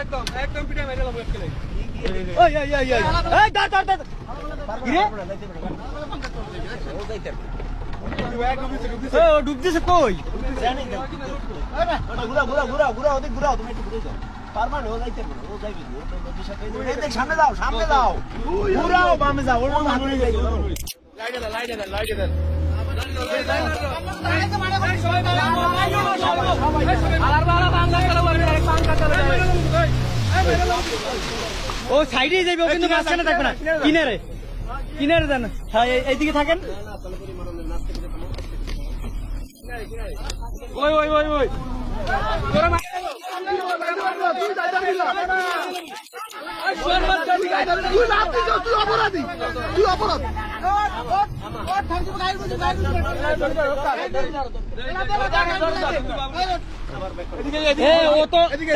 একদম একদম পিঠে মেরে লাভ খেলে ওই ওই ওই ওই। এই ধর ধর ধর কি ও ডুব দিছে। কই? ঘুরা ঘুরা ঘুরা ঘুরা ওদিক ঘুরাও তুমি একটু ঘুরে যাও। পারবা ও যাইতে পারো ও যাইবে সাথে সামনে যাও সামনে যাও। ঘুরাও বামে যাও ওর মধ্যে হাতুড়ি যাইবে লাইটে দেন লাইটে দেন লাইটে দেন ও সাইডেই যাবে ও কিন্তু মাঝখানে থাকবে না। কিনারে। কিনারে। যান হ্যাঁ এইদিকে থাকেন। ওই ওই ওই ওই। ও তো এদিকে।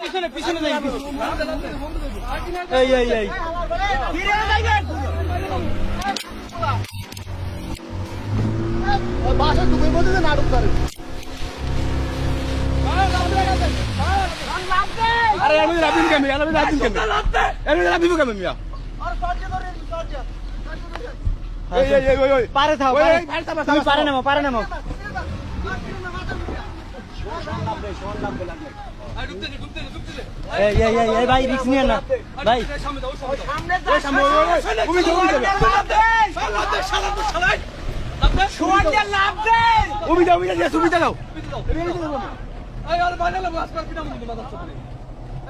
পিছনে পিছনে এই এই এই। বাসা আরে আমি রাবিন কেমন? আরে আমি রাবিন কেমন? আরে রাবিন কেমন মিয়া? আর সরজে ধরে সরজে এই এই ওই ওই। ভাই রিক্স নিয়ে না। ভাই। সামনে দাও এই আর বানালে বাস পার কি নাম দিবে চলে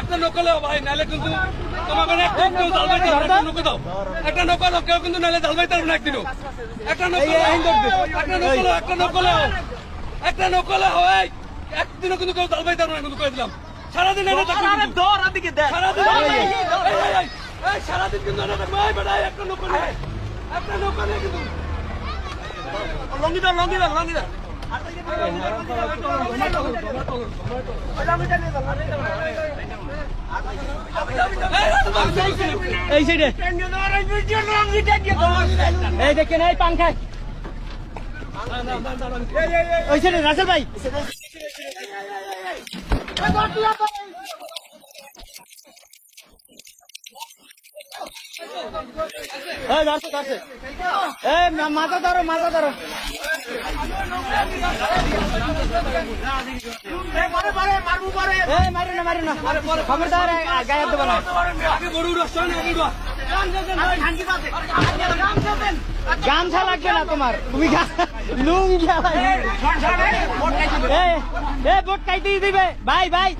একটা নৌকা লেও ভাই নাহলে কিন্তু তোমাকে একটা নৌকা দাও লোক কেউ কিন্তু নাহলে জাল পারবে না একদিনও একটা নৌকা একটা নৌকা একটা নৌকা একদিনও কিন্তু কেউ জাল বাইতে পারবে না কিন্তু কয়ে দিলাম সারাদিন এটা সারাদিন কিন্তু এটা একটা নৌকা নেই একটা নৌকা কিন্তু লঙ্গিদার লঙ্গিদার লঙ্গিদার এই সাইডে। এই দেখেন এই পান খায়। ভাই এই ধরছে ধরছে এই মা- মাথা ধরো মাথা ধরো। মারি না মারি না। খবরদার এ, গায়ে হাত দেবো না। আগে গরু রস না গরু গামছা লাগবে না তোমার। তুমি লুঙ্গি বোট কাইতে দিবে। ভাই ভাই।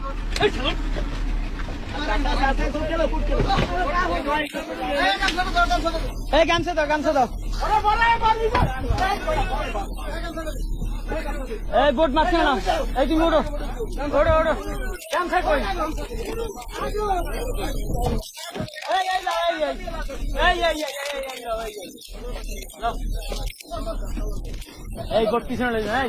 এই গামছা দাও গামছা দাও এই বোট মারছে না এই তুমি ওড়ো ওড়ো ওড়ো গামছা কই এই এই এই এই পিছনে লাগে এই